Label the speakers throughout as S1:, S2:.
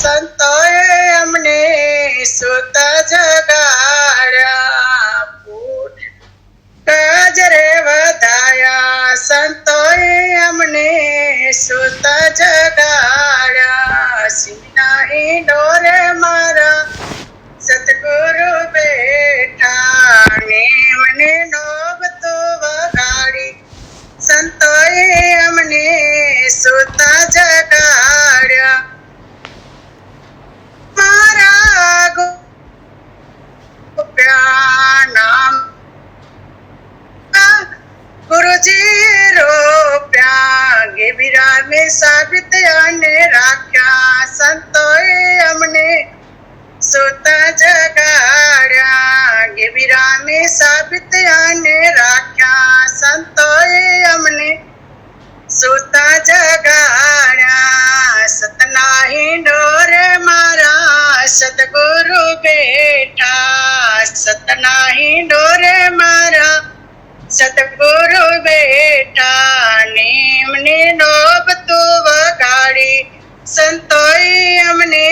S1: સંતોએ અમને સુત જગાડ્યા ज़ीरो त्याग विरामे साबित आने राख्या। संतोए हमने सोता जगाड़ा। गे विरामे साबित आने राख्या। संतोए हमने सोता जगाड़ा। सतना ही डोर मारा। सतगुरु बेटा सतना ही डोर मारा। સતગુરુ બેઠા નિમને નોબ તું વગાડી સંતોએ અમને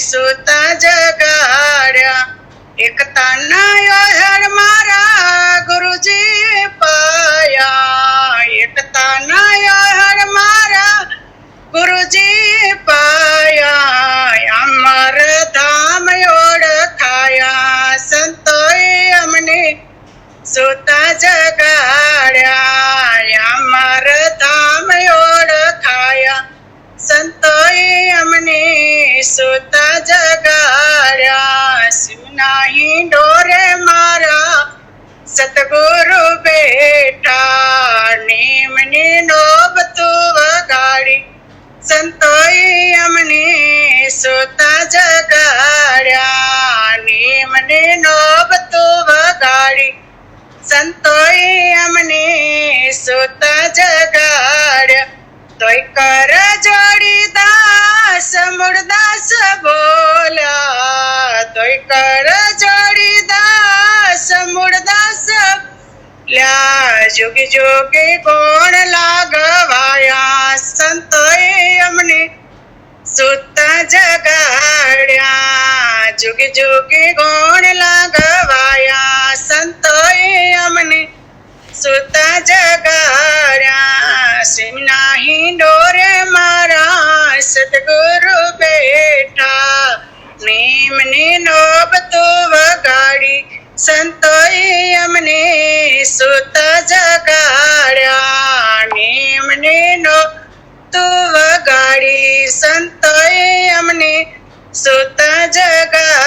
S1: સુતા જગાડ્યા એક તાના હર મારા ગુરુજી પાયા એક તાના હર મારા ગુરુજી પાયા અમર જગાડ્યા અમર ધામ ઓળખાયા સંતોએ અમને સુતા જગાડ્યા સુનાહી ડોરે મારા સતગુરુ બેઠા નિમને નોબ તું વગાડી, સંતોએ અમને સુતા જગાડ્યા નિમને નોબ સંતોએ અમને સુતા જગાડ્યા તોય કર જોડી દાસ મૂળદાસ બોલ્યા તોય કર જોડી દાસ મૂળદાસ લ્યા જોગી જોગી કોણ લાગવાયા સંતોએ અમને સુતા જગાડ્યા જોગી જોગી કોણ લાગવાયા અમને સુતા જગાડ્યા નીમને નો તું વગાડી સંતોએ અમને સુતા જગા